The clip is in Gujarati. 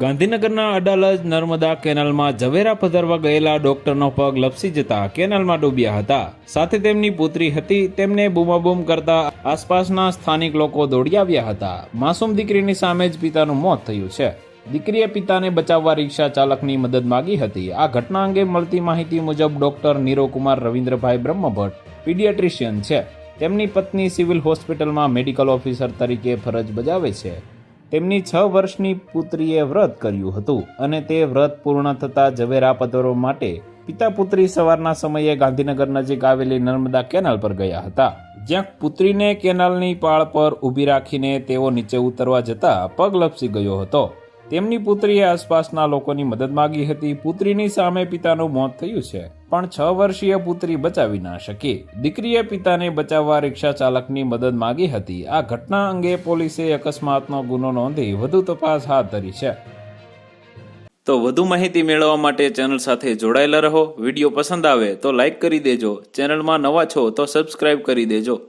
ગાંધીનગરના અડાલજ નર્મદા કેનાલમાં ઝવેરા પધરવા ગયેલા ડોક્ટરનો પગ લપસી જતા કેનાલમાં ડૂબ્યા હતા. સાથે તેમની પુત્રી હતી. તેમને બૂમાબૂમ કરતા આસપાસના સ્થાનિક લોકો દોડી આવ્યા હતા. માસૂમ દીકરીની સામે જ પિતાનું મોત થયું છે. દીકરીએ પિતાને બચાવવા રિક્ષા ચાલકની મદદ માગી હતી. આ ઘટના અંગે મળતી માહિતી મુજબ ડોક્ટર નીરોકુમાર રવિન્દ્રભાઈ બ્રહ્મભટ્ટ, પીડિયાટ્રિશિયન છે. તેમની પત્ની સિવિલ હોસ્પિટલમાં મેડિકલ ઓફિસર તરીકે ફરજ બજાવે છે. તેમની છ વર્ષની પુત્રીએ વ્રત કર્યું હતું અને તે વ્રત પૂર્ણ થતા ઝવેરા પધરો માટે પિતા પુત્રી સવારના સમયે ગાંધીનગર નજીક આવેલી નર્મદા કેનાલ પર ગયા હતા. જ્યાં પુત્રીને કેનાલની પાળ પર ઊભી રાખીને તેઓ નીચે ઉતરવા જતા પગ લપસી ગયો હતો. તેમની પુત્રીએ આસપાસના લોકોની મદદ માગી હતી. પુત્રીની સામે પિતાનું મોત થયું છે. પણ છ વર્ષીય પુત્રી બચાવી ના શકી. દીકરીએ પિતાને બચાવવા રિક્ષા ચાલકની મદદ માગી હતી. આ ઘટના અંગે પોલીસે અકસ્માતનો ગુનો નોંધી વધુ તપાસ હાથ ધરી છે. તો વધુ માહિતી મેળવવા માટે ચેનલ સાથે જોડાયેલા રહો. વીડિયો પસંદ આવે તો લાઇક કરી દેજો. ચેનલમાં નવા છો તો સબસ્ક્રાઇબ કરી દેજો.